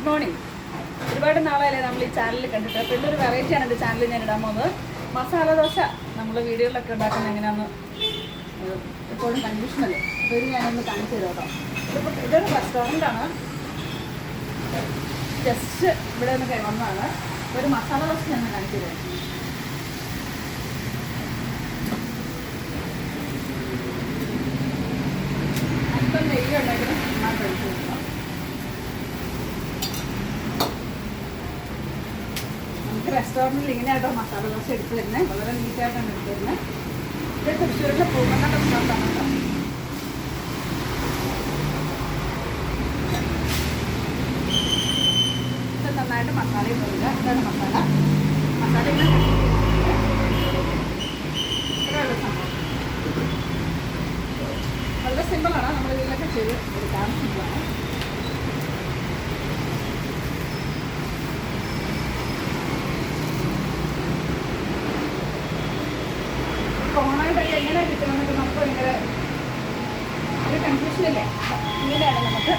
Good morning ഒരുപാട് നാളായല്ലേ നമ്മൾ ഈ ചാനലിൽ കണ്ടിട്ട്. അപ്പോൾ ഇന്നൊരു വെറൈറ്റിയാണ് എന്റെ ചാനലിൽ ഞാൻ ഇടാൻ പോകുന്നത്. മസാല ദോശ നമ്മൾ വീഡിയോയിലൊക്കെ ഉണ്ടാക്കുന്ന എങ്ങനെയാണെന്ന് എപ്പോഴും കൺഫ്യൂഷൻ അല്ലേ? അപ്പോൾ ഇത് ഞാനൊന്ന് കാണിച്ചു തരാം കേട്ടോ. ഇതിപ്പോൾ ഇതൊരു റെസ്റ്റോറന്റാണ് ജസ്റ്റ് ഇവിടെ നിന്ന് വന്നതാണ്. ഒരു മസാല ദോശ ഞാൻ കാണിച്ചു തരാം. നമുക്ക് റെസ്റ്റോറന്റിൽ ഇങ്ങനെയായിട്ട് മസാല ദോശ എടുത്ത് തരുന്നത് വളരെ നീറ്റായിട്ടാണ് എടുത്ത് തരുന്നത് ഇത് തൃശ്ശൂരിലെ പൂമണ്ണ റെസ്റ്റോറന്റാണ് കേട്ടോ. ഇത് നന്നായിട്ട് ഇതാണ് മസാല. മസാല വളരെ സിമ്പിളാണ് നമ്മൾ ഇതിലൊക്കെ ചെയ്ത് എടുക്കാൻ സിമ്പിളാണ് കോണായിട്ടൊക്കെ എങ്ങനെ കിട്ടുമെന്നൊക്കെ നമുക്ക് ഭയങ്കര ഒരു കൺഫ്യൂഷൻ ഇല്ലേ? ഇങ്ങനെയാണ് നമുക്ക്